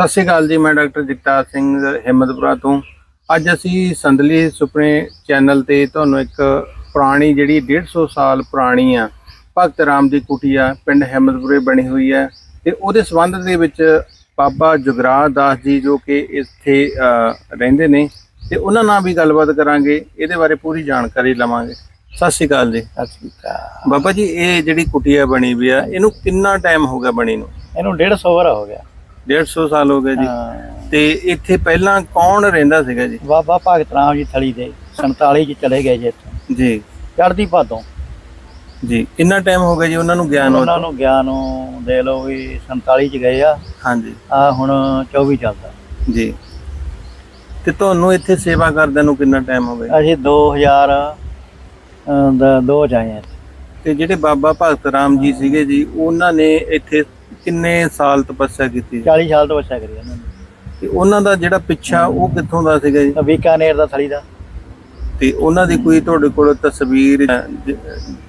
ਸਤਿ ਸ਼੍ਰੀ ਅਕਾਲ ਜੀ ਮੈਂ ਡਾਕਟਰ ਜਗਤਾਰ ਸਿੰਘ ਹਿੰਮਤਪੁਰਾ ਤੋਂ। ਅੱਜ ਅਸੀਂ ਸੰਦਲੀ ਸੁਪਨੇ ਚੈਨਲ ਤੇ ਤੁਹਾਨੂੰ ਇੱਕ ਪੁਰਾਣੀ ਜਿਹੜੀ 150 ਸਾਲ ਪੁਰਾਣੀ ਆ ਭਗਤ ਰਾਮ ਦੀ ਕੁਟੀਆ ਪਿੰਡ ਹਿੰਮਤਪੁਰੇ ਬਣੀ ਹੋਈ ਹੈ ਤੇ ਉਹਦੇ ਸੰਬੰਧ ਦੇ ਵਿੱਚ ਬਾਬਾ ਜੁਗਰਾਜ ਦਾਸ ਜੀ ਜੋ ਕਿ ਇੱਥੇ ਰਹਿੰਦੇ ਨੇ ਤੇ ਉਹਨਾਂ ਨਾਲ ਵੀ ਗੱਲਬਾਤ ਕਰਾਂਗੇ ਇਹਦੇ ਬਾਰੇ ਪੂਰੀ ਜਾਣਕਾਰੀ ਲਵਾਂਗੇ। ਸਤਿ ਸ਼੍ਰੀ ਅਕਾਲ ਜੀ। ਸਤਿ ਸ਼੍ਰੀ ਅਕਾਲ। ਬਾਬਾ ਜੀ ਇਹ ਜਿਹੜੀ ਕੁਟੀਆ ਬਣੀ ਵੀ ਆ ਇਹਨੂੰ ਕਿੰਨਾ ਟਾਈਮ ਹੋ ਗਿਆ ਬਣੀ ਨੂੰ? ਇਹਨੂੰ 150 ਵਰਾ ਹੋ ਗਿਆ। 150 ਸਾਲ ਹੋ ਗਏ ਜੀ। ਹਾਂ। ਤੇ ਇੱਥੇ ਪਹਿਲਾਂ ਕੌਣ ਰਹਿੰਦਾ ਸੀਗਾ ਜੀ? ਬਾਬਾ ਭਗਤ ਰਾਮ ਜੀ ਥਲੀ ਦੇ 47 ਚ ਚਲੇ ਗਏ ਜੀ ਇੱਥੋਂ। ਜੀ। ਚੜ੍ਹਦੀ ਭਾਦੋਂ। ਜੀ। ਕਿੰਨਾ ਟਾਈਮ ਹੋ ਗਿਆ ਜੀ ਉਹਨਾਂ ਨੂੰ ਗਿਆਨ ਉਹਨਾਂ ਨੂੰ ਗਿਆਨ ਨੂੰ ਦੇ ਲਓ ਵੀ 47 ਚ ਗਏ ਆ। ਹਾਂਜੀ। ਆ ਹੁਣ 24 ਚੱਲਦਾ। ਜੀ। ਤੇ ਤੁਹਾਨੂੰ ਇੱਥੇ ਸੇਵਾ ਕਰਦਿਆਂ ਨੂੰ ਕਿੰਨਾ ਟਾਈਮ ਹੋ ਗਿਆ? ਅਸੀਂ 2000 ਅਹ, ਦਾ- ਦੋ ਚ ਆਏ ਆ ਤੇ ਜਿਹੜੇ ਬਾਬਾ ਭਗਤ ਰਾਮ ਜੀ ਸੀਗੇ ਜੀ ਉਹਨਾਂ ਨੇ ਇੱਥੇ ਕਿੰਨੇ ਸਾਲ ਤਪੱਸਿਆ ਕੀਤੀ ਜੀ? 40 ਸਾਲ ਤੋਂ ਬੱਚਾ ਕਰੀ ਉਹਨਾਂ ਨੇ। ਤੇ ਉਹਨਾਂ ਦਾ ਜਿਹੜਾ ਪਿੱਛਾ ਉਹ ਕਿੱਥੋਂ ਦਾ ਸੀਗਾ ਜੀ? ਬੀਕਾਨੇਰ ਦਾ ਥਲੀ ਦਾ। ਤੇ ਉਹਨਾਂ ਦੀ ਕੋਈ ਤੁਹਾਡੇ ਕੋਲ ਤਸਵੀਰ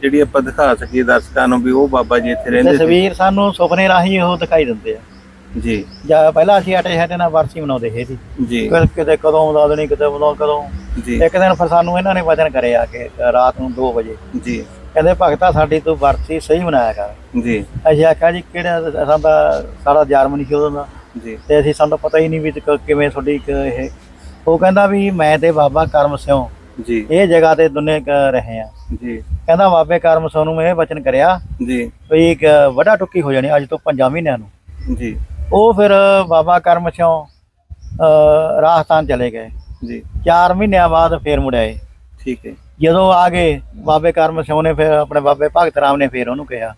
ਜਿਹੜੀ ਆਪਾਂ ਦਿਖਾ ਸਕੀਏ ਦਰਸ਼ਕਾਂ ਨੂੰ ਵੀ ਉਹ ਬਾਬਾ ਜੀ ਇੱਥੇ ਰਹਿੰਦੇ ਸੀ? ਤਸਵੀਰ ਸਾਨੂੰ ਸੁਪਨੇ ਰਾਹੀਂ ਉਹ ਦਿਖਾਈ ਦਿੰਦੇ ਆ। ਜੀ। ਜਾਂ ਪਹਿਲਾਂ ਅਸੀਂ ਅਟੇ ਸਾਡੇ ਨਾਲ ਵਰਸੀ ਮਨਾਉਂਦੇ ਸੀ ਜੀ। ਕਿਤੇ- ਕਦੋਂ ਉਦਾ ਦੇਣੀ ਕਿਤੇ ਉਦੋਂ ਕਦੋਂ। ਇੱਕ ਦਿਨ ਫਿਰ ਸਾਨੂੰ ਇਹਨਾਂ ਨੇ ਵਚਨ ਕਰਿਆ ਕਿ ਰਾਤ ਨੂੰ 2 ਵਜੇ। ਜੀ। ਕਹਿੰਦੇ ਭਗਤਾ ਸਾਡੀ ਤੂੰ ਵਰਸੀ ਸਹੀ ਮਨਾਇਆ ਕਰ। ਜੀ। ਅਸੀਂ ਆਖਿਆ ਜੀ ਕਿਹੜਾ ਸਾਡਾ ਸਾਡਾ ਜਰਮਨੀ ਸੀ ਉਦੋਂ ਦਾ ਜੀ। ਤੇ ਅਸੀਂ ਸਾਨੂੰ ਪਤਾ ਹੀ ਨਹੀਂ ਵੀ ਕਿਵੇਂ ਤੁਹਾਡੀ ਇਹ। ਉਹ ਕਹਿੰਦਾ ਵੀ ਮੈਂ ਤੇ ਬਾਬਾ ਕਰਮ ਸਿਉ। ਜੀ। ਇਹ ਜਗ੍ਹਾ ਤੇ ਦੁਨੇ ਰਹੇ ਆ ਜੀ। ਕਹਿੰਦਾ ਬਾਬੇ ਕਰਮ ਸਿਉ ਨੂੰ ਇਹ ਵਚਨ ਕਰਿਆ ਜੀ। ਵੀ ਇੱਕ ਵੱਡਾ ਟੁੱਕੀ ਹੋ ਜਾਣੀ ਅੱਜ ਤੋਂ 5 ਮਹੀਨਿਆਂ ਨੂੰ। ਜੀ। ਉਹ ਫਿਰ ਬਾਬਾ ਕਰਮ ਸਿਉ ਰਾਜਸਥਾਨ ਚਲੇ ਗਏ। ਜੀ। 4 ਮਹੀਨਿਆਂ ਬਾਅਦ ਫੇਰ ਮੁੜ ਆਏ। ਠੀਕ ਹੈ। ਜਦੋਂ ਆ ਗਏ ਬਾਬੇ ਕਰਮ ਸਿਉ ਨੇ ਫਿਰ ਆਪਣੇ ਬਾਬੇ ਭਗਤ ਰਾਮ ਨੇ ਫੇਰ ਉਹਨੂੰ ਕਿਹਾ।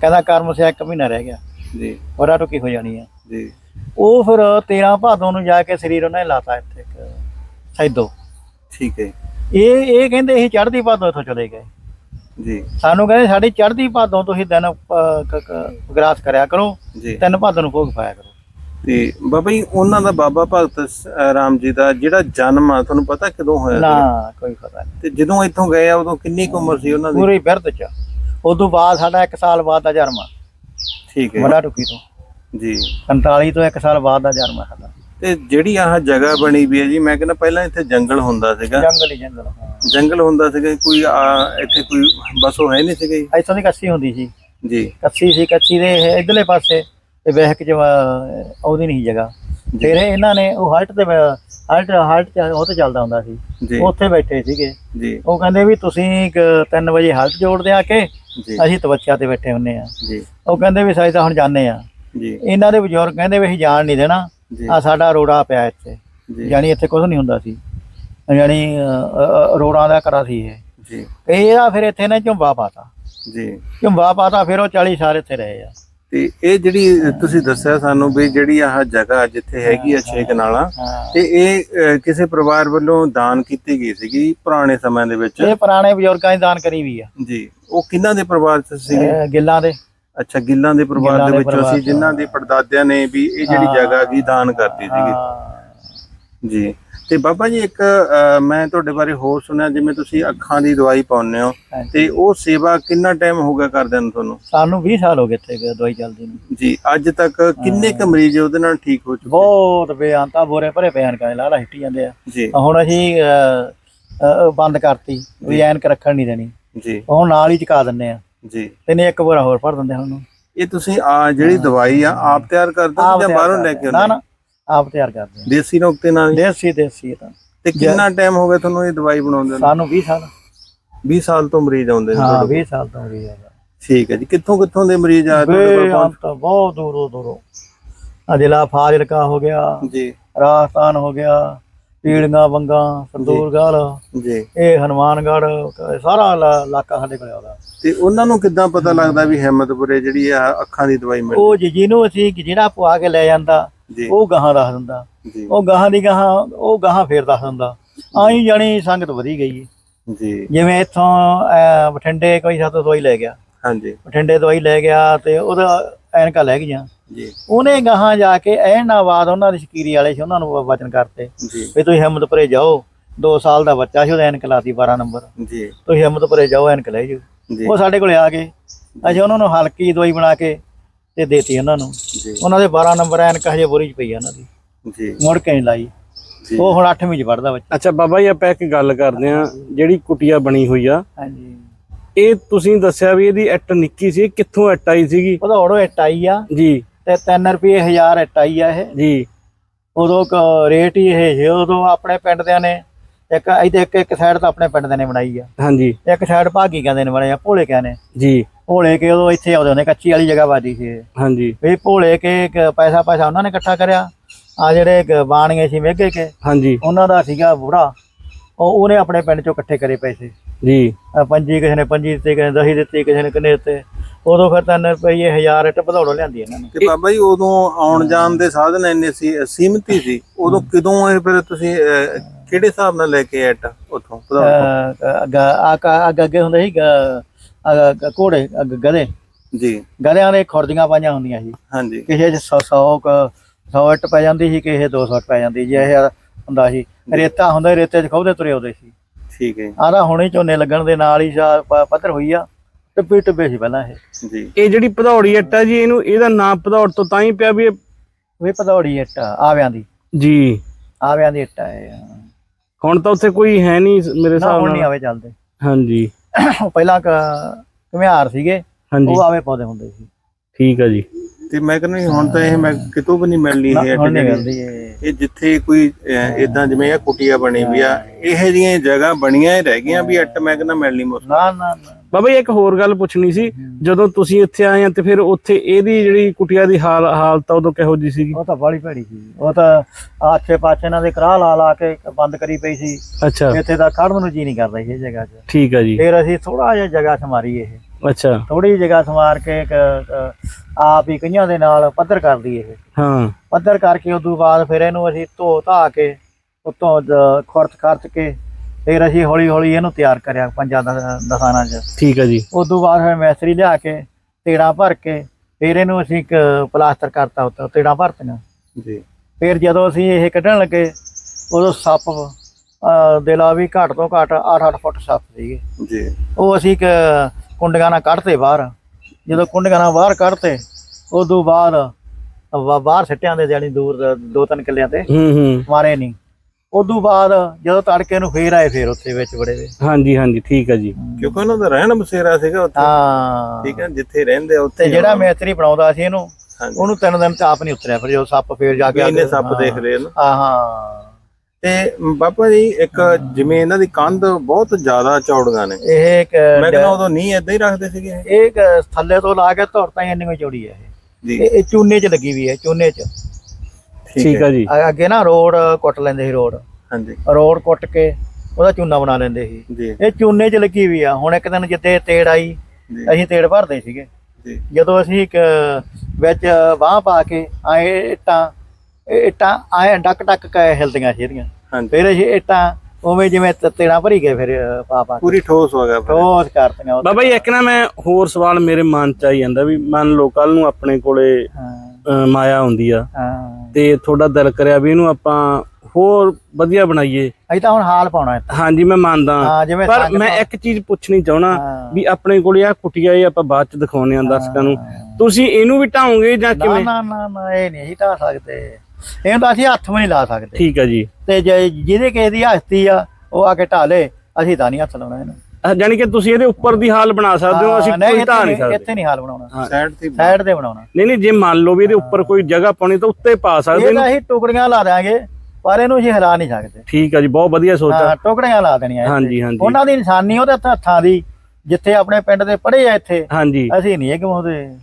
ਕਹਿੰਦਾ ਕਰਮ ਸਿਆ ਇੱਕ ਮਹੀਨਾ ਰਹਿ ਗਿਆ। ਜੀ। ਵੱਡਾ ਟੁੱਕੀ ਹੋ ਜਾਣੀ ਆ? ਜੀ। ਉਹ ਫਿਰ 13 ਭਾਦੋਂ ਨੂੰ ਜਾ ਕੇ ਸਰੀਰ ਉਹਨਾਂ ਨੇ ਲਾਤਾ ਇੱਥੇ ਇੱਕ ਸੈਦੋ। ਠੀਕ ਹੈ। ਇਹ ਇਹ ਕਹਿੰਦੇ ਅਸੀਂ ਚੜ੍ਹਦੀ ਭਾਦੋਂ ਇੱਥੋਂ ਚਲੇ ਗਏ। ਜੀ। ਸਾਨੂੰ ਕਹਿੰਦੇ ਸਾਡੀ ਚੜ੍ਹਦੀ ਭਾਦੋਂ ਤੁਸੀਂ ਦਿਨ ਅਹ, ਕ- ਕ- ਗਰਾਸ ਕਰਿਆ ਕਰੋ ਤਿੰਨ ਭਾਦੋਂ ਨੂੰ ਭੋਗ ਪਾਇਆ ਕਰੋ। ਤੇ ਬਾਬਾ ਜੀ ਉਹਨਾਂ ਦਾ ਬਾਬਾ ਭਗਤ ਰਾਮ ਜੀ ਦਾ ਜਿਹੜਾ ਜਨਮ ਆ ਤੁਹਾਨੂੰ ਪਤਾ ਕਦੋਂ ਹੋਇਆ ਸੀ? ਨਾ ਕੋਈ ਪਤਾ ਨਹੀਂ। ਤੇ ਜਦੋਂ ਇੱਥੋਂ ਗਏ ਆ ਉਦੋਂ ਕਿੰਨੀ ਕੁ ਉਮਰ ਸੀ ਉਹਨਾਂ ਦੀ? ਪੂਰੀ ਬਿਰਧ ਚ। ਉਦੋਂ ਬਾਅਦ ਸਾਡਾ 1 ਸਾਲ ਬਾਅਦ ਦਾ ਜਨਮ ਆ। ਠੀਕ ਹੈ। ਵੱਡਾ ਟੁੱਕੀ ਤੋਂ। ਜੀ। 47 ਤੋਂ 1 ਸਾਲ ਬਾਅਦ ਦਾ ਜਨਮ ਆ ਸਾਡਾ। ਤੇ ਜਿਹੜੀ ਆਹ ਜਗ੍ਹਾ ਬਣੀ ਵੀ ਹੈ ਜੀ ਮੈਂ ਕਹਿੰਦਾ ਪਹਿਲਾਂ ਇੱਥੇ ਜੰਗਲ ਹੁੰਦਾ ਸੀਗਾ। ਜੰਗਲ ਹੀ ਜੰਗਲ ਜੰਗਲ ਹੁੰਦਾ ਸੀਗਾ ਕੋਈ ਆ, ਇੱਥੇ ਕੋਈ ਬਸੋ ਹੈ ਨਹੀਂ ਸੀਗਾ? ਇੱਥੋਂ ਦੀ ਕੱਸੀ ਹੁੰਦੀ ਸੀ। ਜੀ। ਕੱਸੀ ਸੀ ਕੱਚੀ ਦੇ ਇਧਰਲੇ ਪਾਸੇ। ਤੇ ਵਹਿਕ ਚ ਉਹਦੀ ਨਹੀਂ ਜਗ੍ਹਾ। ਫਿਰ ਇਹਨਾਂ ਨੇ ਉਹ ਹਲਟ ਤੇ ਹਲਟ ਹਲਟ ਉਹ ਤੇ ਚੱਲਦਾ ਹੁੰਦਾ ਸੀ। ਉੱਥੇ ਬੈਠੇ ਸੀਗੇ। ਉਹ ਕਹਿੰਦੇ ਵੀ ਤੁਸੀਂ 3 ਵਜੇ ਹਲਟ ਜੋੜਦੇ ਆ ਕੇ ਅਸੀਂ ਤਵੱਚਾ ਤੇ ਬੈਠੇ ਹੁੰਨੇ ਆ। ਉਹ ਕਹਿੰਦੇ ਵੀ ਸਾਈ ਤਾਂ ਹੁਣ ਜਾਣੇ ਆ। ਇਹਨਾਂ ਦੇ ਬਜ਼ੁਰਗ ਕਹਿੰਦੇ ਵੀ ਅਸੀਂ ਜਾਣ ਨਹੀਂ ਦੇਣਾ। ਆ ਸਾਡਾ ਰੋੜਾ ਪਿਆ ਇੱਥੇ। ਯਾਨੀ ਇੱਥੇ ਕੁਝ ਨਹੀਂ ਹੁੰਦਾ ਸੀ। ਯਾਨੀ ਰੋੜਾਂ ਦਾ ਕਰਾ ਸੀ ਇਹ। ਜੀ। ਇਹਦਾ ਫਿਰ ਇੱਥੇ ਨੇ ਝੁੰਬਾ ਪਾਤਾ। ਜੀ। ਝੁੰਬਾ ਪਾਤਾ ਫਿਰ ਉਹ 40 ਸਾਲ ਇੱਥੇ ਰਹੇ ਆ। ਤੇ ਇਹ ਜਿਹੜੀ ਤੁਸੀਂ ਦੱਸਿਆ ਸਾਨੂੰ ਵੀ ਜਿਹੜੀ ਆਹ ਜਗ੍ਹਾ ਜਿੱਥੇ ਹੈਗੀ ਆ ਛੇ ਕਨਾਲਾਂ ਤੇ ਇਹ ਕਿਸੇ ਪਰਿਵਾਰ ਵੱਲੋਂ ਦਾਨ ਕੀਤੀ ਗਈ ਸੀਗੀ ਪੁਰਾਣੇ ਸਮੇਂ ਦੇ ਵਿੱਚ? ਇਹ ਪੁਰਾਣੇ ਬਜ਼ੁਰਗਾਂ ਦੀ ਦਾਨ ਕਰੀ ਵੀ ਆ। ਜੀ ਉਹ ਕਿਹਨਾਂ ਦੇ ਪਰਿਵਾਰ ਚ ਸੀਗੇ? ਇਹ ਗਿੱਲਾਂ ਦੇ। ਅੱਛਾ ਗਿੱਲਾਂ ਦੇ ਪਰਿਵਾਰ ਦੇ ਵਿੱਚੋਂ ਸੀ ਜਿਨ੍ਹਾਂ ਦੇ ਪੜਦਾਦਿਆਂ ਨੇ ਵੀ ਇਹ ਜਿਹੜੀ। ਜਗ੍ਹਾ ਕੀ ਦਾਨ ਕਰਤੀ ਸੀਗੀ। ਜੀ। ਤੇ ਬਾਬਾ ਜੀ ਇੱਕ ਮੈਂ ਤੁਹਾਡੇ ਬਾਰੇ ਹੋਰ ਸੁਣਿਆ ਜਿਵੇਂ ਤੁਸੀਂ ਅੱਖਾਂ ਦੀ ਦਵਾਈ ਪਾਉਂਦੇ ਹੋ ਹਾਂਜੀ। ਤੇ ਉਹ ਸੇਵਾ ਕਿੰਨਾ ਟਾਈਮ ਹੋ ਗਿਆ ਕਰਦਿਆਂ ਨੂੰ ਤੁਹਾਨੂੰ? ਸਾਨੂੰ 20 ਸਾਲ ਹੋ ਗਏ ਇੱਥੇ ਗ- ਦਵਾਈ ਚੱਲਦੀ ਨੂੰ। ਜੀ ਅੱਜ ਤੱਕ ਕਿੰਨੇ ਕੁ ਮਰੀਜ਼ ਉਹਦੇ ਨਾਲ ਠੀਕ ਹੋ ਚੁੱਕੇ? ਬਹੁਤ ਬੇਅੰਤਾ ਬੋਰੇ ਭਰੇ ਬਿਆਨ ਕਰੇ ਲਾਲਾ ਹਿੱਟੀ ਜਾਂਦੇ ਆ। ਜੀ। ਹੁਣ ਅਸੀਂ ਅਹ, ਅਹ, ਬੰਦ ਕਰਤੀ ਵੀ ਐਨਕ ਰੱਖਣ ਨਹੀਂ ਦੇਣੀ। ਜੀ। ਹੁਣ ਨਾਲ ਹੀ ਚੁਕਾ ਦਿੰਨੇ ਆ। ਜੀ। ਤੇ ਨੇ ਇੱਕ ਬੋਰਾ ਹੋਰ ਭਰ ਦਿੰਦੇ ਹੁਣ ਇਹ ਤੁਸੀਂ ਆ ਜਿਹੜੀ ਦਵਾਈ ਆ ਆਪ ਤਿਆਰ ਕਰਦੇ ਹੋ ਜਾਂ ਤਿਆਰ ਬਾਹਰੋਂ ਲੈ ਕੇ ਆ। ਨਾ ਆਉਂਦੇ ਨਾ। ਆਪ ਤਿਆਰ ਕਰਦੇ ਆ। ਦੇਸੀ ਨੁਕਤੇ ਨਾਲ ਹੀ? ਦੇਸੀ ਦੇਸੀ ਇਹ ਤਾਂ। ਤੇ ਕਿੰਨਾ ਟਾਈਮ ਹੋ ਗਿਆ ਤੁਹਾਨੂੰ ਇਹ ਦਵਾਈ ਬਣਾਉਂਦੇ ਨੂੰ? ਸਾਨੂੰ 20 ਸਾਲ। 20 ਸਾਲ ਤੋਂ ਮਰੀਜ਼ ਆਉਂਦੇ ਨੇ ਹਾਂ ਤੁਹਾਡੇ 20 ਸਾਲ ਤੋਂ ਵੀ ਕੋਲ। ਠੀਕ ਹੈ ਜੀ। ਕਿੱਥੋਂ ਕਿੱਥੋਂ ਦੇ ਮਰੀਜ਼ ਆ ਤੁਹਾਡੇ ਕੋਲ ਬੇਅੰਤ ਬਹੁਤ ਦੂਰੋਂ ਦੂਰੋਂ। ਆ ਜ਼ਿਲ੍ਹਾ ਫਾਜ਼ਿਲਕਾ ਹੋ ਗਿਆ ਜੀ। ਰਾਜਸਥਾਨ ਹੋ ਗਿਆ ਪੀੜੀਆਂ ਬੰਗਾ ਸੰਦੂਰਗੜ੍ਹ ਜੀ। ਇਹ ਹਨੂਮਾਨਗੜ੍ਹ ਕ- ਸਾਰਾ ਇਲਾ- ਇਲਾਕਾ ਸਾਡੇ ਕੋਲ ਆਉਂਦਾ। ਤੇ ਉਹਨਾਂ ਨੂੰ ਕਿੱਦਾਂ ਪਤਾ ਲੱਗਦਾ ਵੀ ਹਿੰਮਤਪੁਰੇ ਜਿਹੜੀ ਆ ਅੱਖਾਂ ਦੀ ਦਵਾਈ ਮਿਲ ਉਹ ਜੀ- ਜਿਹਨੂੰ ਅਸੀਂ ਜਿਹੜਾ ਪਵਾ ਕੇ ਲੈ ਜਾਂਦਾ ਜੀ। ਉਹ ਗਾਹਾਂ ਦੱਸ ਦਿੰਦਾ। ਜੀ। ਉਹ ਗਾਹਾਂ ਦੀ ਗਾਹਾਂ ਉਹ ਗਾਹਾਂ ਫੇਰ ਦੱਸ ਦਿੰਦਾ। ਆਈ ਜਾਣੀ ਸੰਗਤ ਵਧੀ ਗਈ ਜੀ। ਜਿਵੇਂ ਇੱਥੋਂ ਅਹ, ਬਠਿੰਡੇ ਕੋਈ ਸਾਤੋਂ ਦਵਾਈ ਲੈ ਗਿਆ। ਹਾਂਜੀ। ਬਠਿੰਡੇ ਦਵਾਈ ਲੈ ਗਿਆ ਤੇ ਉਹਦਾ ਐਨਕਾਂ ਲੈ ਗਈਆਂ। ਜੀ। ਉਹਨੇ ਗਾਹਾਂ ਜਾ ਕੇ ਐਨਾਬਾਦ ਉਹਨਾਂ ਦੇ ਸ਼ਕੀਰੀ ਵਾਲੇ ਸੀ ਉਹਨਾਂ ਨੂੰ ਵਚਨ ਕਰਤੇ। ਜੀ। ਵੀ ਤੁਸੀਂ ਹਿੰਮਤਪੁਰੇ ਜਾਓ। 2 ਸਾਲ ਦਾ ਬੱਚਾ ਸੀ ਉਹਦਾ ਐਨਕ ਲਾਤੀ 12 ਨੰਬਰ। ਜੀ। ਤੁਸੀਂ ਹਿੰਮਤਪੁਰੇ ਜਾਓ ਐਨਕ ਲੈ ਜਾਓ। ਜੀ। ਉਹ ਸਾਡੇ ਕੋਲੇ ਆ ਗਏ। ਅਸੀਂ ਉਹਨਾਂ ਨੂੰ ਹਲਕੀ ਦਵਾਈ ਬਣਾ ਕੇ ਤੇ ਦੇਤੀ ਉਹਨਾਂ ਨੂੰ। ਜੀ। ਉਹਨਾਂ ਦੇ 12 ਨੰਬਰ ਐਨਕ ਹਜੇ ਬੋਰੀ ਚ ਪਈ ਆ ਉਹਨਾਂ ਦੀ। ਜੀ। ਮੁੜ ਕੇ ਨਹੀਂ ਲਾਈ। ਜੀ। ਉਹ ਹੁਣ 8ਵੀਂ ਚ ਪੜਦਾ ਬੱਚਾ। ਅੱਛਾ ਬਾਬਾ ਜੀ ਆਪਾਂ ਇੱਕ ਗੱਲ ਕਰਦੇ ਆ ਜਿਹੜੀ ਕੁਟੀਆ ਬਣੀ ਹੋਈ ਆ। ਹਾਂਜੀ। ਇਹ ਤੁਸੀਂ ਦੱਸਿਆ ਵੀ ਇਹਦੀ ਇੱਟ ਨਿੱਕੀ ਸੀ ਇਹ ਕਿੱਥੋਂ ਇੱਟ ਆਈ ਸੀਗੀ? ਉਹਦਾ ਇੱਟ ਆਈ ਆ ਜੀ। ਤੇ 3 ਰੁਪਏ 1000 ਇੱਟ ਆਈ ਆ ਇਹ। ਜੀ। ਉਦੋਂ ਕ- ਰੇਟ ਹੀ ਇਹ ਸੀ ਉਦੋਂ ਆਪਣੇ ਪਿੰਡ ਦਿਆਂ ਨੇ ਇੱਕ ਇਹਦੇ ਇੱਕ ਇੱਕ ਸਾਈਡ ਤਾਂ ਆਪਣੇ ਪਿੰਡ ਦੇ ਨੇ ਬਣਾਈ ਆ। ਹਾਂਜੀ। ਇੱਕ ਸਾਈਡ ਭਾਗੀ ਕਹਿੰਦੇ ਨੇ ਬਣੇ ਆ ਭੋਲੇ ਕਹਿੰਦੇ ਜੀ। ਭੋਲੇ ਕੇ ਉਦੋਂ ਇੱਥੇ ਆਉਂਦੇ ਹੁੰਦੇ ਕੱਚੀ ਵਾਲੀ ਜਗ੍ਹਾ ਵਾਦੀ ਸੀ। ਹਾਂਜੀ। ਵੀ ਭੋਲੇ ਕੇ ਇੱਕ ਪੈਸਾ ਪੈਸਾ ਉਹਨਾਂ ਨੇ ਇਕੱਠਾ ਕਰਿਆ। ਆ ਜਿਹੜੇ ਬਾਣੀਏ ਸੀ ਮੇਘੇ ਕੇ ਹਾਂਜੀ। ਉਹਨਾਂ ਦਾ ਸੀਗਾ ਬੁੜਾ। ਉਹ ਉਹਨੇ ਆਪਣੇ ਪਿੰਡ ਚੋਂ ਇਕੱਠੇ ਕਰੇ ਪੈਸੇ। ਜੀ। ਪੰਜੀ ਕਿਸੇ ਨੇ ਪੰਜੀ ਦਿੱਤੀ ਕਿਸੇ ਨੇ ਦਹੀ ਦਿੱਤੀ ਕਿਸੇ ਨੇ ਕਿੰਨੇ ਦਿੱਤੇ। ਉਦੋਂ ਫਿਰ 3 ਰੁਪਏ 1000 ਇੱਟ ਵਧਾਉੜੋ ਲਿਆਂਦੀ ਇਹਨਾਂ ਨੇ। ਤੇ ਬਾਬਾ ਜੀ ਉਦੋਂ ਆਉਣ ਜਾਣ ਦੇ ਸਾਧਨ ਇੰਨੇ ਸੀ ਸੀਮਿਤ ਸੀ। ਉਦੋਂ ਕਿਦੋਂ ਇਹ ਫਿਰ ਤੁਸੀਂ ਕਿਹੜੇ ਹਿਸਾਬ ਨਾਲ ਲੈ ਕੇ ਐਟ ਉੱਥੋਂ ਅੱਗ ਆ ਅੱਗ ਅੱਗੇ ਹੁੰਦੇ ਸੀ ਗ- ਘੋੜੇ ਅੱਗ ਗਧੇ। ਜੀ। ਗਧਿਆਂ ਦੇ ਖੁਰਦੀਆਂ ਪਾਈਆਂ ਹੁੰਦੀਆਂ ਸੀ। ਹਾਂਜੀ। ਕਿਸੇ 'ਚ 100 100 100 ਇੱਟ ਪੈ ਜਾਂਦੀ ਸੀ ਕਿਸੇ 200 ਇੱਟ ਪੈ ਜਾਂਦੀ ਜੇ ਇਹ ਹੁੰਦਾ ਸੀ। ਰੇਤਾ ਹੁੰਦਾ ਸੀ, ਰੇਤੇ 'ਚ ਖੋਦੇ ਤੁਰੇ ਆਉਂਦੇ ਸੀ। ਠੀਕ ਹੈ ਆਹਦਾ ਹੁਣੇ ਝੋਨੇ ਲੱਗਣ ਦੇ ਨਾਲ ਹੀ ਸ਼ਾ- ਪ- ਪੱਧਰ ਹੋਈ ਆ ਟਿੱਬੇ ਟਿੱਬੇ ਸੀ ਪਹਿਲਾਂ ਇਹ। ਜੀ। ਇਹ ਜਿਹੜੀ ਭਦੌੜੀ ਇੱਟ ਆ ਜੀ ਇਹਨੂੰ ਇਹਦਾ ਨਾਮ ਭਦੌੜ ਤੋਂ ਤਾਂ ਹੀ ਪਿਆ ਵੀ ਇਹ ਵੀ ਭਦੌੜੀ ਇੱਟ ਆ, ਆਵਿਆਂ ਦੀ। ਜੀ। ਆਵਿਆਂ ਦੀ ਇੱਟ ਆ ਇਹ। ਹੁਣ ਤਾਂ ਉੱਥੇ ਕੋਈ ਹੈ ਨਹੀਂ ਮੇਰੇ ਨਾ ਹਿਸਾਬ ਹੁਣ ਨਹੀਂ ਨਾਲ। ਆਵੇ ਚੱਲਦੇ। ਹਾਂਜੀ। ਪਹਿਲਾਂ ਕ- ਘੁਮਿਆਰ ਸੀਗੇ ਹਾਂਜੀ। ਉਹ ਆਵੇ ਪਾਉਂਦੇ ਹੁੰਦੇ ਸੀ। ਠੀਕ ਆ ਜੀ। ਤੇ ਮੈਂ ਕਹਿੰਦਾ ਹੁਣ ਤਾਂ ਇਹ ਮੈਂ ਕਿਤੋਂ ਵੀ ਨਹੀਂ ਮਿਲਣੀ ਨਾ, ਇਹ ਹੁਣ ਨਹੀਂ ਜਿਹੜੀ- ਮਿਲਦੀ ਇਹ। ਇਹ ਜਿੱਥੇ ਕੋਈ ਇਦਾਂ ਜਿਵੇਂ ਇਹ ਕੁਟੀਆ ਬਣੀ ਵੀ ਆ ਇਹੋ ਜਿਹੀਆਂ ਜਗ੍ਹਾ ਬਣੀਆਂ ਹੀ ਰਹਿ ਗਈਆਂ ਵੀ ਇੱਟ ਮੈਂ ਕਹਿੰਦਾ ਮਿਲਣੀ ਮੁਸ਼ਕਲ। ਨਾ ਨਾ ਨਾ। ਬਾਬਾ ਜੀ ਇੱਕ ਹੋਰ ਗੱਲ ਪੁੱਛਣੀ ਸੀ। ਜਦੋਂ ਤੁਸੀਂ ਇੱਥੇ ਆਏ ਆ ਤੇ ਫਿਰ ਉੱਥੇ ਇਹਦੀ ਜਿਹੜੀ ਕੁਟੀਆ ਦੀ ਹਾਲ ਹਾਲਤ ਆ ਉਦੋਂ ਕਿਹੋ ਜੀ ਸੀਗੀ? ਉਹ ਤਾਂ ਬੜੀ ਭੈੜੀ ਸੀ। ਉਹ ਤਾਂ ਆਛੇ ਪਾਛੇ ਇਹਨਾਂ ਦੇ ਕਰਾਹ ਲਾ ਲਾ ਕੇ ਬੰਦ ਕਰੀ ਪਈ ਸੀ। ਅੱਛਾ। ਇੱਥੇ ਤਾਂ ਖੜਨ ਨੂੰ ਜੀ ਨਹੀਂ ਕਰਦਾ ਸੀ ਇਹ ਜਗ੍ਹਾ 'ਚ। ਠੀਕ ਆ ਜੀ। ਫਿਰ ਅਸੀਂ ਥੋੜਾ ਜਿਹਾ ਜਗ੍ਹਾ ਸਮਾਰੀ ਇਹ। ਅੱਛਾ। ਥੋੜੀ ਜਿਹੀ ਜਗ੍ਹਾ ਸਮਾਰ ਕੇ ਆਪ ਹੀ ਕਈਆਂ ਦੇ ਨਾਲ ਪੱਧਰ ਕਰਦੀ ਇਹ। ਹਾਂ। ਪੱਧਰ ਕਰਕੇ ਉਦੋਂ ਬਾਅਦ ਫਿਰ ਇਹਨੂੰ ਅਸੀਂ ਧੋ ਧਾ ਕੇ ਉਤੋਂ ਖੁਰਚ ਖਰਚ ਕੇ ਫਿਰ ਅਸੀਂ ਹੌਲੀ ਹੌਲੀ ਇਹਨੂੰ ਤਿਆਰ ਕਰਿਆ ਪੰਜਾਂ ਦਸ- ਦਸਾਂ ਚ। ਠੀਕ ਆ ਜੀ। ਉਦੋਂ ਬਾਅਦ ਫਿਰ ਮੈਸਰੀ ਲਿਆ ਕੇ ਤੇੜਾ ਭਰ ਕੇ ਫਿਰ ਇਹਨੂੰ ਅਸੀਂ ਇੱਕ ਪਲਾਸਟਰ ਕਰਤਾ ਉੱਤੇ ਤੇੜਾ ਭਰਤੀਆਂ। ਜੀ। ਫਿਰ ਜਦੋਂ ਅਸੀਂ ਇਹ ਕੱਢਣ ਲੱਗੇ ਉਦੋਂ ਸੱਪ ਦੇ ਲਾ ਵੀ ਘੱਟ ਤੋਂ ਘੱਟ 8-8 ਫੁੱਟ ਸੱਪ ਸੀਗੇ। ਜੀ। ਉਹ ਅਸੀਂ ਇੱਕ ਕੁੰਡੀਆਂ ਨਾਲ ਕੱਢਤੇ ਬਾਹਰ। ਜਦੋਂ ਕੁੰਡੀਆਂ ਨਾਲ ਬਾਹਰ ਕੱਢਤੇ ਉਦੋਂ ਬਾਅਦ ਬਾਹਰ ਸਿੱਟਿਆਂ ਦੇ ਜਾਨੀ ਦੂਰ ਦ- ਦੋ ਤਿੰਨ ਕਿੱਲਿਆਂ ਤੇ ਹੂੰ ਹੂੰ। ਮਾਰੇ ਨਹੀਂ ਉਦੋਂ ਬਾਅਦ ਜਦੋਂ ਤੜਕੇ ਨੂੰ ਫੇਰ ਆਏ ਫੇਰ ਉੱਥੇ ਵਿੱਚ ਬੜੇ ਹਾਂਜੀ ਹਾਂਜੀ ਠੀਕ ਆ ਜੀ। ਕਿਉਂਕਿ ਉਹਨਾਂ ਦਾ ਰਹਿਣ ਬਸੇਰਾ ਸੀਗਾ ਉੱਥੇ। ਹਾਂ। ਠੀਕ ਹੈ ਜਿੱਥੇ ਰਹਿੰਦੇ ਆ ਉੱਥੇ ਤੇ ਜਿਹੜਾ ਮੇਤਰੀ ਬਣਾਉਂਦਾ ਸੀ ਇਹਨੂੰ। ਉਹਨੂੰ ਤਿੰਨ ਦਿਨ ਤੇ ਆਪ ਨਹੀਂ ਉਤਰਿਆ ਫਿਰ ਜਦੋਂ ਸੱਪ ਫੇਰ ਜਾ ਕੇ ਇੰਨੇ ਸੱਪ ਦੇਖ ਲਏ ਨਾ। ਹਾਂ। ਹਾਂ ਤੇ ਬਾਪਾ ਜੀ ਇੱਕ ਜਿਵੇਂ ਇਹਨਾਂ ਦੀ ਕੰਧ ਬਹੁਤ ਜ਼ਿਆਦਾ ਚੌੜੀਆਂ ਨੇ। ਇਹ ਇੱਕ ਮੈਂ ਕਹਿੰਦਾ ਉਦੋਂ ਨਹੀਂ ਏਦਾਂ ਹੀ ਰੱਖਦੇ ਸੀਗੇ ਇਹ? ਥੱਲੇ ਤੋਂ ਲਾ ਕੇ ਧੁਰ ਤਾਈਂ ਇੰਨੀ ਕੁ ਚੌੜੀ ਹੈ ਇਹ। ਜੀ। ਇਹ ਇਹ ਚੂਨੇ 'ਚ ਲੱਗੀ ਵੀ ਹੈ ਚੂਨੇ 'ਚ। ਠੀਕ ਆ ਜੀ। ਅੱਗੇ ਨਾ ਰੋਡ ਕੁੱਟ ਲੈਂਦੇ ਸੀ ਰੋਡ। ਹਾਂਜੀ। ਰੋਡ ਕੁੱਟ ਕੇ ਉਹਦਾ ਚੂਨਾ ਬਣਾ ਲੈਂਦੇ ਸੀ। ਇਹ ਚੂਨੇ 'ਚ ਲੱਗੀ ਵੀ ਆ। ਹੁਣ ਇੱਕ ਦਿਨ ਜਿੱਦੇ ਤੇੜ ਆਈ ਅਸੀਂ ਤੇੜ ਭਰਦੇ ਸੀਗੇ। ਜੀ। ਜਦੋਂ ਅਸੀਂ ਇੱਕ ਵਿੱਚ ਬਾਹ ਪਾ ਕੇ ਆਏ ਇੱਟਾਂ ਇੱਟਾਂ ਆਏ ਡੱਕ ਡੱਕ ਕੇ ਹਿਲਦੀਆਂ ਸੀ ਇਹਦੀਆਂ। ਫਿਰ ਅਸੀਂ ਇੱਟਾਂ ਉਵੇਂ ਜਿਵੇਂ ਤੇੜਾਂ ਭਰੀ ਗਏ ਫਿਰ ਅ, ਪਾ ਪਾ ਕੇ। ਪੂਰੀ ਠੋਸ ਹੋ ਗਿਆ ਠੋਸ ਕਰਤੀਆਂ। ਬਾਬਾ ਜੀ ਇੱਕ ਨਾ ਮੈਂ ਹੋਰ ਸਵਾਲ ਮੇਰੇ ਮਨ ਚ ਆਈ ਜਾਂਦਾ ਵੀ ਮੰਨ ਲਓ ਕੱਲ ਨੂੰ ਆਪਣੇ ਕੋਲੇ ਹਾਂ। ਅਹ, ਮਾਇਆ ਹੁੰਦੀ ਆ। ਹਾਂ। ਤੇ ਤੁਹਾਡਾ ਦਿਲ ਕਰਿਆ ਵੀ ਇਹਨੂੰ ਆਪਾਂ ਹੋਰ ਵਧੀਆ ਬਣਾਈਏ। ਅਸੀਂ ਤਾਂ ਹੁਣ ਹਾਲ ਪਾਉਣਾ ਹੈ। ਹਾਂਜੀ ਮੈਂ ਮੰਨਦਾ। ਹਾਂ ਜਿਵੇਂ ਪਰ ਮੈਂ ਇੱਕ ਚੀਜ਼ ਪੁੱਛਣੀ ਚਾਹਣਾ ਹਾਂ। ਵੀ ਆਪਣੇ ਕੋਲੇ ਆ ਕੁਟੀਆ ਇਹ ਆਪਾਂ ਬਾਅਦ ਚ ਦਿਖਾਉਨੇ ਆ ਦਰਸ਼ਕਾਂ ਨੂੰ। ਤੁਸੀਂ ਇਹਨੂੰ ਵੀ ਢਾਓਗੇ ਜਾਂ ਨਾ ਕਿਵੇਂ? ਨਾ ਨਾ ਨਾ ਇਹ ਨਹੀਂ ਅਸੀਂ ਢਾਹ ਸਕਦੇ। ਇਹਨੂੰ ਤਾਂ ਅਸੀਂ ਹੱਥ ਵੀ ਨਹੀਂ ਲਾ ਸਕਦੇ। ਠੀਕ ਆ ਜੀ। ਤੇ ਜੇ ਜਿਹਦੇ ਕਿਸੇ ਦੀ ਹਸਤੀ ਆ ਉਹ ਆ ਕੇ ਢਾਲੇ ਅਸੀਂ ਤਾਂ ਨਹੀਂ ਹੱਥ ਲਾਉਣਾ ਇਹਨੂੰ। ਜਾਣੀ ਕਿ ਤੁਸੀਂ ਇਹਦੇ ਉੱਪਰ ਦੀ ਹਾਲ ਬਣਾ ਸਕਦੇ ਹੋ ਅਸੀਂ ਕੋਈ ਢਾ ਨਹੀਂ ਸਕਦੇ। ਇੱਥੇ ਨਹੀਂ ਹਾਲ ਬਣਾਉਣਾ। ਸਾਈਡ ਤੇ ਸਾਈਡ ਤੇ ਬਣਾਉਣਾ। ਨਹੀਂ ਨਹੀਂ ਜੇ ਮੰਨ ਲਓ ਵੀ ਇਹਦੇ ਉੱਪਰ ਕੋਈ ਜਗ੍ਹਾ ਪਾਉਣੀ ਤਾਂ ਉੱਤੇ ਪਾ ਸਕਦੇ ਨੇ। ਅਸੀਂ ਟੁਕੜੀਆਂ ਲਾ ਦਿਆਂਗੇ ਪਰ ਇਹਨੂੰ ਅਸੀਂ ਹਿਲਾ ਨਹੀਂ ਸਕਦੇ। ਠੀਕ ਆ ਜੀ ਬਹੁਤ ਵਧੀਆ ਸੋਚ ਆ। ਹਾਂ ਟੁਕੜੀਆਂ ਲਾ ਦੇਣੀਆਂ। ਹਾਂਜੀ ਹਾਂਜੀ। ਉਹਨਾਂ ਦੀ ਨਿਸ਼ਾਨੀ ਉਹਦੇ ਹੱਥ- ਹੱਥਾਂ ਦੀ ਜਿੱਥੇ ਆਪਣੇ ਪਿੰਡ ਦੇ ਪੜੇ ਆ ਇੱਥੇ। ਹਾਂਜੀ। ਅਸੀਂ ਨਹੀਂ ਇਹ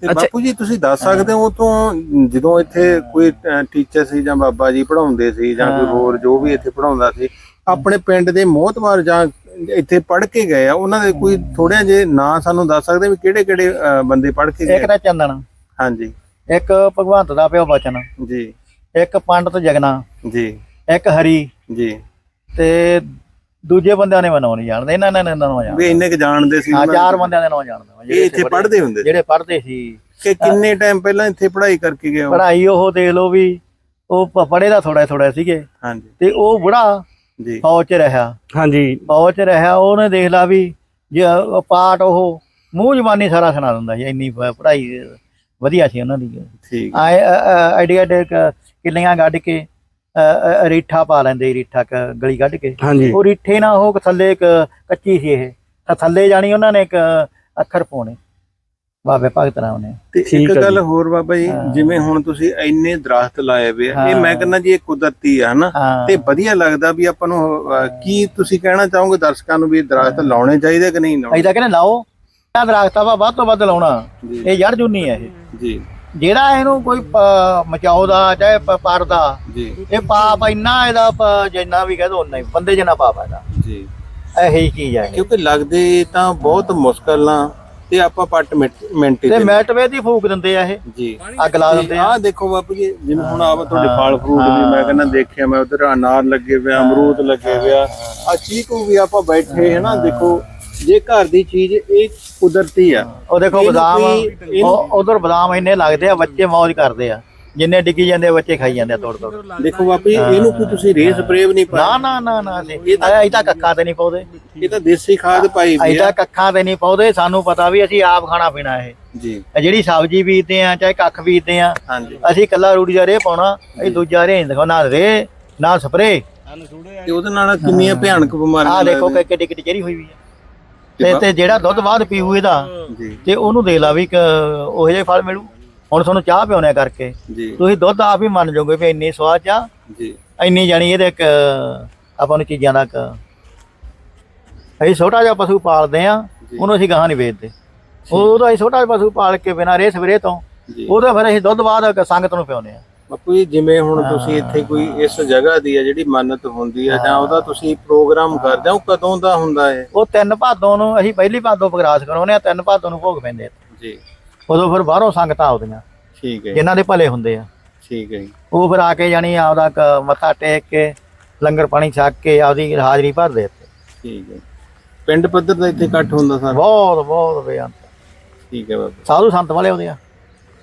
ਤੇ ਬਾਪੂ ਜੀ ਤੁਸੀਂ ਦੱਸ ਸਕਦੇ ਹੋ ਉਹ ਤੋਂ ਜਦੋਂ ਇੱਥੇ ਕੋਈ ਟੀਚਰ ਸੀ ਜਾਂ ਬਾਬਾ ਜੀ ਪੜਾਉਂਦੇ ਸੀ ਜਾਂ ਕੋਈ ਹੋਰ ਜੋ ਵੀ ਇੱਥੇ ਪੜਾਉਂਦਾ ਸੀ ਆਪਣੇ ਪਿੰਡ ਦੇ ਮੋਹਤਵਾਰ ਜਾਂ ਇੱਥੇ ਪੜ੍ਹ ਕੇ ਗਏ ਆ ਉਹਨਾਂ ਦੇ ਕੋਈ ਥੋੜਿਆ ਜੇ ਨਾਂ ਸਾਨੂੰ ਦੱਸ ਸਕਦੇ ਵੀ ਕਿਹੜੇ ਕਿਹੜੇ ਬੰਦੇ ਪੜ੍ਹ ਕੇ ਇੱਕ ਗਏ? ਤਾਂ ਚੰਦਨ ਹਾਂਜੀ। ਇੱਕ ਭਗਵੰਤ ਦਾ ਪਿਓ ਬਚਨ ਜੀ। ਇੱਕ ਪੰਡਤ ਜਗਨਾ ਜੀ। ਇੱਕ ਹਰੀ। ਜੀ। ਤੇ ਦੂਜੇ ਬੰਦਿਆਂ ਨੇ ਮੈਨੂੰ ਨਹੀਂ ਜਾਣਦੇ ਇਹਨਾਂ ਨੇ ਨਾਂ ਜਾਣਦੇ। ਵੀ ਇੰਨੇ ਕੁ ਜਾਣਦੇ ਸੀ ਹਾਂ ਉਹਨਾਂ ਚਾਰ ਦੇ। ਬੰਦਿਆਂ ਦੇ ਨਾਂ ਜਾਣਦੇ ਇਹ ਇੱਥੇ ਪੜ੍ਹੇ- ਪੜ੍ਹਦੇ ਹੁੰਦੇ ਸੀ? ਜਿਹੜੇ ਪੜ੍ਹਦੇ ਸੀ। ਕਿ ਕਿੰਨੇ ਟਾਈਮ ਪਹਿਲਾਂ ਇੱਥੇ ਪੜ੍ਹਾਈ ਕਰਕੇ ਗਏ ਹੋ? ਪੜ੍ਹਾਈ ਉਹ ਦੇਖ ਲਓ ਵੀ ਉਹ ਪ- ਪੜ੍ਹੇ ਦਾ ਥੋੜਾ ਥੋੜਾ ਸੀਗੇ। ਹਾਂਜੀ। ਤੇ ਉਹ ਬੁੜਾ ਜੀ। ਫੌਜ 'ਚ ਰਿਹਾ। ਹਾਂਜੀ। ਫੌਜ 'ਚ ਰਿਹਾ ਉਹਨੇ ਦੇਖ ਲਾ ਵੀ ਜੇ ਪਾਠ ਉਹ ਮੂੰਹ ਜ਼ਬਾਨੀ ਸਾਰਾ ਸੁਣਾ ਦਿੰਦਾ ਸੀ ਇੰਨੀ ਪੜ੍ਹਾਈ ਵਧੀਆ ਸੀ ਉਹਨਾਂ ਦੀ। ਠੀਕ। ਆਏ ਐਡੇ ਕ- ਕਿੱਲੀਆਂ ਗੱਡ ਕੇ ਰੀਠਾ ਪਾ ਲੈਂਦੇ ਰੀਠਾ ਕ- ਗਲੀ ਕੱਢ ਕੇ। ਉਹ ਰੀਠੇ ਨਾ ਉਹ ਥੱਲੇ ਇੱਕ ਕੱਚੀ ਸੀ ਇਹ। ਥੱਲੇ ਜਾਣੀ ਉਹਨਾਂ ਨੇ ਇੱਕ ਅੱਖਰ ਪਾਉਣੇ। ਬਾਬੇ ਭਗਤ ਰਾਮ ਨੇ। ਤੇ ਇੱਕ ਆ ਗੱਲ। ਹੋਰ ਬਾਬਾ ਜੀ ਹਾਂ। ਜਿਵੇਂ ਹੁਣ ਤੁਸੀਂ ਇੰਨੇ ਦਰਖਤ ਲਾਏ ਵੇ ਆ ਇਹ ਹਾਂ। ਮੈਂ ਕਹਿੰਦਾ ਜੀ ਇਹ ਕੁਦਰਤੀ ਆ ਹਨਾ? ਹਾਂ। ਤੇ ਵਧੀਆ ਲੱਗਦਾ ਵੀ ਆਪਾਂ ਨੂੰ ਕੀ ਤੁਸੀਂ ਕਹਿਣਾ ਚਾਹੋਗੇ ਦਰਸ਼ਕਾਂ ਨੂੰ ਵੀ ਇਹ ਦਰਖਤ ਲਾਉਣੇ ਚਾਹੀਦੇ ਕਿ ਨਹੀਂ ਲਾਉਣੇ? ਐਦਾਂ ਕਹਿੰਦੇ ਲਾਓ। ਇਹ ਦਰਖਤਾਂ ਵਾ ਵੱਧ ਤੋਂ ਵੱਧ ਲਾਉਣਾ। ਇਹ ਜੜ ਜੁਨੀ ਹੈ ਇਹ। ਜੀ। ਜਿਹੜਾ ਇਹਨੂੰ ਕੋਈ ਪ- ਮਚਾਉਦਾ ਚਾਹੇ ਪ- ਪਰਦਾ ਜੀ। ਇਹ ਪਾਪ ਇੰਨਾ ਇਹਦਾ ਜਿੰਨਾ ਵੀ ਕਹਿ ਦੋ ਉਨਾ ਹੀ ਬੰਦੇ ਜਿੰਨਾ ਪਾਪ ਹੈਗਾ ਜੀ। ਇਹੋ ਹੀ ਚੀਜ਼ ਹੈ। ਕਿਉਂਕਿ ਲੱਗਦੇ ਤਾਂ ਬਹੁਤ ਮੁਸ਼ਕਲ ਨਾਲ ਤੇ ਆਪਾਂ ਪੱਟ ਮਿੰਟ ਮਿੰਟ ਹੀ ਤੇ ਮੈਟਵੇ ਦੀ ਫੂਕ ਦਿੰਦੇ ਆ ਇਹ। ਜੀ। ਅੱਗ ਲਾ ਦਿੰਦੇ ਆ। ਆਹ ਦੇਖੋ ਬਾਪੂ ਜੀ ਜਿਵੇਂ ਹੁਣ ਆਪ ਤੁਹਾਡੇ ਫਲ ਫਰੂਟ ਵੀ। ਮੈਂ ਕਹਿੰਦਾ ਦੇਖਿਆ ਮੈਂ ਉਧਰ ਅਨਾਰ ਲੱਗੇ ਹੋਏ ਆ ਅਮਰੂਦ ਲੱਗੇ ਹੋਏ ਆ। ਆ ਚੀਕੂ ਵੀ ਆਪਾਂ ਬੈਠੇ ਹੈ ਨਾ ਦੇਖੋ ਜੇ ਘਰ ਦੀ ਚੀਜ਼ ਇਹ ਕੁਦਰਤੀ ਆ। ਉਹ ਦੇਖੋ ਇਹਨੂੰ ਬਦਾਮ ਕੋਈ- ਇਹਨੂੰ- ਉਧਰ ਬਦਾਮ ਇੰਨੇ ਲੱਗਦੇ ਆ ਬੱਚੇ ਮौज ਕਰਦੇ ਆ। ਜਿੰਨੇ ਡਿੱਗੀ ਜਾਂਦੇ ਆ, ਬੱਚੇ ਖਾਈ ਜਾਂਦੇ ਆ ਤੋੜ ਤੋੜ ਦੇਖੋ ਬਾਪੂ ਇਹਨੂੰ ਕੋਈ ਤੁਸੀਂ ਰੇ ਸਪਰੇਅ ਵੀ ਨਹੀਂ ਨਾ ਪਾਈ ਨਾ ਨਾ ਨਾ ਇਹ ਤਾਂ ਕੱਖਾਂ ਤੇ ਨਹੀਂ ਪਾਉਂਦੇ। ਇਹ ਤਾਂ ਦੇਸੀ ਖਾਦ ਪਾਈ ਵੀ ਅਸੀਂ ਆ। ਤਾਂ ਕੱਖਾਂ ਤੇ ਨਹੀਂ ਪਾਉਂਦੇ। ਸਾਨੂੰ ਪਤਾ ਵੀ ਅਸੀਂ ਆਪ ਖਾਣਾ ਪੀਣਾ ਇਹ। ਜੀ। ਇਹ ਜਿਹੜੀ ਸਬਜ਼ੀ ਬੀਜਦੇ ਆ ਚਾਹੇ ਕੱਖ ਬੀਜਦੇ ਆ ਹਾਂਜੀ। ਅਸੀਂ ਕੱਲਾ ਰੂੜੀ ਦਾ ਰੇ ਪਾਉਣਾ। ਇਹ ਦੂਜਾ ਰੇ ਨਹੀਂ ਦਿਖਾਉਣਾ ਨਾ ਰੇ ਨਾ ਸਪਰੇ ਤੇ ਉਹਦੇ ਨਾਲ ਕਿੰਨੀਆਂ ਭਿਆਨਕ ਬਿਮਾਰੀਆਂ ਆਹ ਦੇਖੋ। ਕਿ ਕਿੱਡੀ ਕਿੱਡੀ ਚਰੀ ਹੋਈ ਵੀ ਆ। ਤੇ ਤੇ ਜਿਹੜਾ ਦੁੱਧ ਬਾਅਦ ਪੀਊ ਇਹਦਾ ਜੀ। ਤੇ ਉਹਨੂੰ ਦੇ ਲਾ ਵੀ ਇੱਕ ਉਹੋ ਜਿਹੇ ਫਲ ਮਿਲੂ। ਹੁਣ ਤੁਹਾਨੂੰ ਚਾਹ ਪਿਉਣਿਆ ਕਰਕੇ ਜੀ। ਤੁਸੀਂ ਦੁੱਧ ਆਪ ਹੀ ਮੰਨ ਜਾਓਗੇ ਵੀ ਇੰਨੀ ਸਵਾਦ ਚਾਹ ਜੀ। ਇੰਨੀ ਜਾਣੀ ਇਹਦੇ ਇੱਕ ਆਪਾਂ ਨੂੰ ਚੀਜ਼ਾਂ ਦਾ ਇੱਕ ਅਸੀਂ ਛੋਟਾ ਜਿਹਾ ਪਸ਼ੂ ਪਾਲਦੇ ਆ। ਉਹਨੂੰ ਅਸੀਂ ਗਾਹਾਂ ਨਹੀਂ ਵੇਚਦੇ। ਉਹਦਾ ਅਸੀਂ ਛੋਟਾ ਜਿਹਾ ਪਸ਼ੂ ਪਾਲ ਕੇ ਬਿਨਾਂ ਰੇ ਸਵੇਰੇ ਤੋਂ ਉਹਦਾ ਫਿਰ ਅਸੀਂ ਦੁੱਧ ਬਾਅਦ ਸੰਗਤ ਨੂੰ ਪਿਆਉਂਦੇ ਆ ਬਾਪੂ ਜੀ ਜਿਵੇਂ ਹੁਣ ਤੁਸੀਂ ਇੱਥੇ ਕੋਈ ਇਸ ਜਗ੍ਹਾ ਦੀ ਆ ਜਿਹੜੀ ਮੰਨਤ ਹੁੰਦੀ ਆ ਜਾਂ ਉਹਦਾ ਤੁਸੀਂ ਪ੍ਰੋਗਰਾਮ ਕਰਦੇ ਹੋ ਕਦੋਂ ਦਾ ਹੁੰਦਾ ਹੈ ਉਹ ਤਿੰਨ ਭਾਦੋਂ ਨੂੰ ਅਸੀਂ ਪਹਿਲੀ ਭਾਦੋਂ ਪ੍ਰਗਰਾਸ ਕਰਾਉਂਦੇ ਆ ਤਿੰਨ ਭਾਦੋਂ ਨੂੰ ਭੋਗ ਪੈਂਦੇ ਆ। ਜੀ। ਉਦੋਂ ਫਿਰ ਬਾਹਰੋਂ ਸੰਗਤਾਂ ਆਉਂਦੀਆਂ। ਠੀਕ ਹੈ ਜਿਨ੍ਹਾਂ ਦੇ ਭਲੇ ਹੁੰਦੇ ਆ। ਠੀਕ ਹੈ ਜੀ, ਉਹ ਫਿਰ ਆ ਕੇ ਜਾਣੀ ਆਪਦਾ ਕ- ਮੱਥਾ ਟੇਕ ਕੇ ਲੰਗਰ ਪਾਣੀ ਛਕ ਕੇ ਆਪਦੀ ਹਾਜ਼ਰੀ ਭਰਦੇ ਇੱਥੇ। ਠੀਕ ਹੈ। ਪਿੰਡ ਪੱਧਰ ਦਾ ਇੱਥੇ ਇਕੱਠ ਹੁੰਦਾ ਸਰ? ਬਹੁਤ ਬਹੁਤ ਬੇਅੰਤ। ਠੀਕ ਹੈ ਬਾਪੂ ਸਾਧੂ ਸੰਤ ਵਾਲੇ ਆਉਂਦੇ ਆ।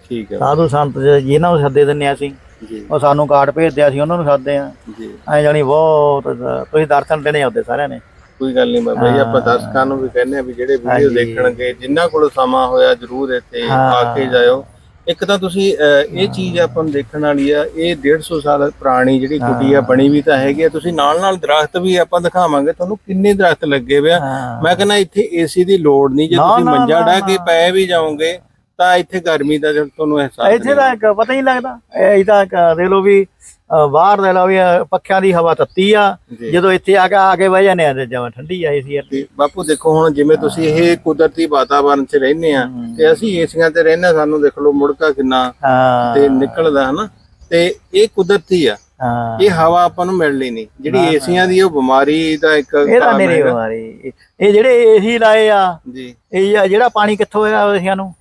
ਠੀਕ ਹੈ। ਸਾਧੂ ਸੰਤ ਜ- ਜਿਨ੍ਹਾਂ ਨੂੰ ਸੱਦੇ ਦਿੰਨੇ ਆ ਅਸੀਂ ਜੀ। ਉਹ ਸਾਨੂੰ ਕਾਰਡ ਭੇਜਦੇ ਆ, ਅਸੀਂ ਉਹਨਾਂ ਨੂੰ ਸੱਦਦੇ ਆ। ਜੀ। ਐ ਜਾਣੀ ਬਹੁਤ ਤੁਸੀਂ ਦਰਸ਼ਨ ਦੇਣੇ ਆਉਂਦੇ ਸਾਰਿਆਂ ਨੇ। ਕੋਈ ਗੱਲ ਨਹੀਂ ਬਾਬਾ ਜੀ ਆਪਾਂ ਦਰਸ਼ਕਾਂ ਨੂੰ ਵੀ ਕਹਿੰਦੇ ਆ ਵੀ ਜਿਹੜੇ ਵੀਡੀਓ। ਦੇਖਣਗੇ ਜਿਨ੍ਹਾਂ ਕੋਲ ਸਮਾਂ ਹੋਇਆ ਜਰੂਰ ਇੱਥੇ। ਆ ਕੇ ਜਾਇਓ ਇੱਕ ਤਾਂ ਤੁਸੀਂ ਇਹ ਚੀਜ਼ ਆਪਾਂ ਨੂੰ ਦੇਖਣ ਵਾਲੀ ਆ ਇਹ 150 ਸਾਲ ਪੁਰਾਣੀ ਜਿਹੜੀ ਕੁਟੀ ਆ ਬਣੀ ਵੀ ਤਾਂ ਹੈਗੀ ਆ ਤੁਸੀਂ ਨਾਲ ਨਾਲ ਦਰਖਤ ਵੀ ਆਪਾਂ ਦਿਖਾਵਾਂਗੇ ਤੁਹਾਨੂੰ ਕਿੰਨੇ ਦਰਖਤ ਲੱਗੇ ਹੋਏ ਆ ਮੈਂ ਕਹਿੰਦਾ ਇੱਥੇ ਏਸੀ ਦੀ ਲੋੜ ਨਹੀਂ ਜੇ ਤੁਸੀਂ ਮੰਜਾ ਢਾ ਕੇ। ਪੈ ਵੀ ਜਾਓਗੇ ਤਾਂ ਇੱਥੇ ਗਰਮੀ ਦਾ ਜਦ ਤੁਹਾਨੂੰ ਅਹਿਸਾਸ ਇੱਥੇ ਤਾਂ ਇੱਕ ਪਤਾ ਹੀ ਨਹੀਂ ਲੱਗਦਾ। ਇਹ ਤਾਂ ਇੱਕ ਦੇਖ ਲਓ ਵੀ ਅ, ਬਾਹਰ ਦੇ ਲਓ ਵੀ ਅ, ਪੱਖਿਆਂ ਦੀ ਹਵਾ ਤੱਤੀ ਆ। ਜੀ। ਜਦੋਂ ਇੱਥੇ ਆ ਕੇ ਆ ਕੇ ਬਹਿ ਜਾਂਦੇ ਆ ਤੇ ਜਮਾਂ ਠੰਡੀ ਆਈ ਸੀ ਤੇ ਬਾਪੂ ਦੇਖੋ ਹੁਣ ਜਿਵੇਂ ਤੁਸੀਂ ਇਹ ਕੁਦਰਤੀ ਵਾਤਾਵਰਣ 'ਚ ਰਹਿੰਦੇ ਆ ਤੇ ਅਸੀਂ ਏਸੀਆਂ ਤੇ ਰਹਿੰਦੇ ਹਾਂ, ਸਾਨੂੰ ਦੇਖ ਲਓ ਮੁੜਕਾ ਕਿੰਨਾ ਹਾਂ। ਤੇ ਨਿਕਲਦਾ ਹਨਾ। ਤੇ ਇਹ ਕੁਦਰਤੀ ਆ। ਹਾਂ। ਇਹ ਹਵਾ ਆਪਾਂ ਨੂੰ ਮਿਲਣੀ ਨਹੀਂ। ਜਿਹੜੀ ਏਸੀਆਂ ਦੀ ਉਹ ਬਿਮਾਰੀ ਦਾ ਇੱਕ ਇਹਦਾ ਕਾਰਨ ਨਹੀਂ ਹੈਗਾ। ਬਿਮਾਰੀ। ਇਹ ਜਿਹੜੇ ਏਸੀ ਲਾਏ ਆ ਜੀ। ਇਹ ਆ ਜਿਹੜਾ ਪਾਣੀ ਕਿੱਥੋਂ ਆਇਆ ਏਸੀਆਂ ਨੂੰ?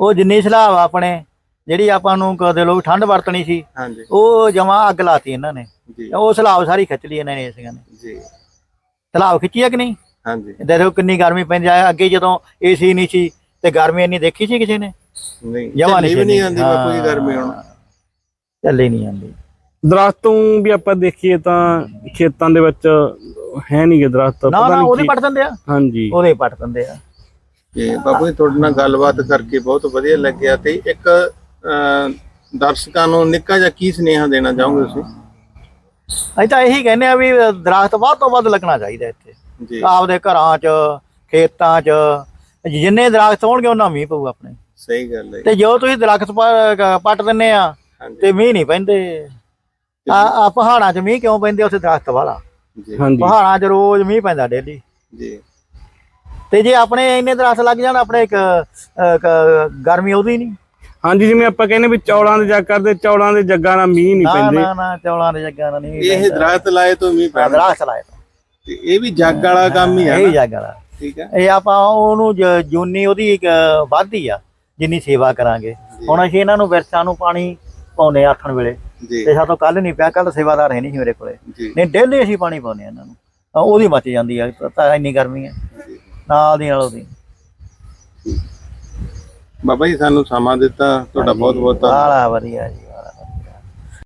ਉਹ ਜਿੰਨੀ ਸਲਾਬ ਆ ਆਪਣੇ ਜਿਹੜੀ ਆਪਾਂ ਨੂੰ ਕਦੇ ਲੋਕ ਠੰਡ ਵਰਤਣੀ ਸੀ ਹਾਂਜੀ। ਉਹ ਜਮਾ ਅੱਗ ਲਾਤੀ ਇਹਨਾਂ ਨੇ। ਜੀ। ਉਹ ਸਲਾਬ ਸਾਰੀ ਖਿੱਚ ਲਈ ਇਹਨਾਂ ਨੇ ਏਸੀਆਂ ਨੇ। ਜੀ। ਸਲਾਬ ਖਿੱਚੀ ਆ ਕਿ ਨਹੀਂ? ਹਾਂਜੀ। ਦੇਖੋ ਕਿੰਨੀ ਗਰਮੀ ਪੈਂਦੀ ਆ। ਅੱਗੇ ਜਦੋਂ ਏਸੀ ਨਹੀਂ ਸੀ ਤੇ ਗਰਮੀ ਇੰਨੀ ਦੇਖੀ ਸੀ ਕਿਸੇ ਨੇ? ਨਹੀਂ ਜਮਾਂ ਵੀ ਨਹੀਂ ਆਉਂਦੀ ਜੀ ਗਰਮੀ ਹੁਣ। ਚੱਲੇ ਨਹੀਂ ਆਂਦੀ। ਦਰਖਤੋਂ ਵੀ ਆਪਾਂ ਦੇਖੀਏ ਤਾਂ ਖੇਤਾਂ ਦੇ ਵਿੱਚ ਹੈ ਨਹੀਂਗੇ ਦਰਖਤ ਨਾ ਨਾ ਨਹੀਂ ਉਹਦੇ ਪੱਟ ਦਿੰਦੇ ਆ। ਹਾਂਜੀ। ਉਹਦੇ ਪੱਟ ਦਿੰਦੇ ਆ। ਤੇ ਬਾਪੂ ਜੀ ਤੁਹਾਡੇ ਨਾਲ ਗੱਲਬਾਤ ਕਰਕੇ ਬਹੁਤ ਵਧੀਆ ਲੱਗਿਆ ਤੇ ਇੱਕ ਦਰਸ਼ਕਾਂ ਨੂੰ ਨਿੱਕਾ ਜਿਹਾ ਕੀ ਸੁਨੇਹਾ ਦੇਣਾ ਚਾਹੋਗੇ ਤੁਸੀਂ? ਅਸੀਂ ਤਾਂ ਇਹੀ ਕਹਿੰਦੇ ਆ ਵੀ ਦਰਖਤ ਵੱਧ ਤੋਂ ਵੱਧ ਲੱਗਣਾ ਚਾਹੀਦਾ ਇੱਥੇ। ਜੀ। ਆਪਦੇ ਘਰਾਂ 'ਚ ਖੇਤਾਂ 'ਚ ਜਿੰਨੇ ਦਰਖਤ ਹੋਣਗੇ ਉਹਨਾਂ ਮੀਂਹ ਪਊ ਆਪਣੇ। ਸਹੀ ਗੱਲ ਹੈ ਤੇ ਜੋ। ਤੁਸੀਂ ਦਰਖਤ ਪੱਟ ਦਿੰਨੇ ਆ ਤੇ ਮੀਂਹ ਨਹੀਂ ਪੈਂਦੇ। ਆ ਆ ਪਹਾੜਾਂ 'ਚ ਮੀਂਹ ਕਿਉਂ ਪੈਂਦੇ ਉੱਥੇ ਦਰਖਤ ਵਾਲਾ। ਜੀ। ਪਹਾੜਾਂ 'ਚ ਰੋਜ਼ ਮੀਂਹ ਪੈਂਦਾ ਡੇਲੀ। ਜੀ। ਤੇ ਜੇ ਆਪਣੇ ਇੰਨੇ ਦਰਖਤ ਲੱਗ ਜਾਣ ਆਪਣੇ ਇੱਕ ਗਰਮੀ ਉਹਦੀ ਨਹੀਂ। ਹਾਂਜੀ ਜਿਵੇਂ ਆਪਾਂ ਕਹਿੰਦੇ ਵੀ ਚੌਲਾਂ ਦੇ ਜੱਗ ਕਰਦੇ ਚੌਲਾਂ ਦੇ ਜੱਗਾਂ ਨਾਲ ਮੀਂਹ ਨਹੀਂ ਨਾ ਪੈਂਦੇ। ਨਾ ਨਾ ਚੌਲਾਂ ਦੇ ਜੱਗਾਂ ਨਾਲ ਨਹੀਂ ਇਹ ਦਰਖਤ ਲਾਏ ਤੋਂ ਵੀ ਪੈਣਾ ਦਰਖਤ ਲਾਏ ਤਾਂ। ਇਹ ਵੀ ਜੱਗ ਵਾਲਾ ਕੰਮ ਹੀ ਹੈ ਇਹ ਜੱਗ ਵਾਲਾ। ਠੀਕ ਹੈ ਇਹ ਆਪਾਂ ਉਹਨੂੰ ਜੂਨੀ ਉਹਦੀ ਇੱਕ ਵੱਧਦੀ ਆ ਜਿੰਨੀ ਸੇਵਾ ਕਰਾਂਗੇ। ਹੁਣ ਅਸੀਂ ਇਹਨਾਂ ਨੂੰ ਵਿਰਸਾਂ ਨੂੰ ਪਾਣੀ ਪਾਉਨੇ ਆਥਣ ਵੇਲੇ। ਤੇ ਸਾਤੋਂ ਕੱਲ ਨਹੀਂ ਪਿਆ ਕੱਲ ਸੇਵਾਦਾਰ ਹੈ ਨਹੀਂ ਸੀ ਮੇਰੇ ਕੋਲੇ। ਨਹੀਂ ਡੇਲੀ ਅਸੀਂ ਪਾਣੀ ਪਾਉਨੇ ਆ ਇਹਨਾਂ ਨੂੰ। ਉਹਦੀ ਮੱਚ ਜਾਂਦੀ ਆ ਤਾਂ- ਇੰਨੀ ਗਰਮੀ ਹੈ। ਨਾਲ ਦੀ ਨਾਲ ਉਹਦੀ ਬਾਬਾ ਜੀ ਸਾਨੂੰ ਸਮਾਂ ਦਿੱਤਾ। ਤੁਹਾਡਾ ਬਹੁਤ ਬਹੁਤ ਧੰਨਵਾਦ। ਬਾਲਾ ਵਧੀਆ ਜੀ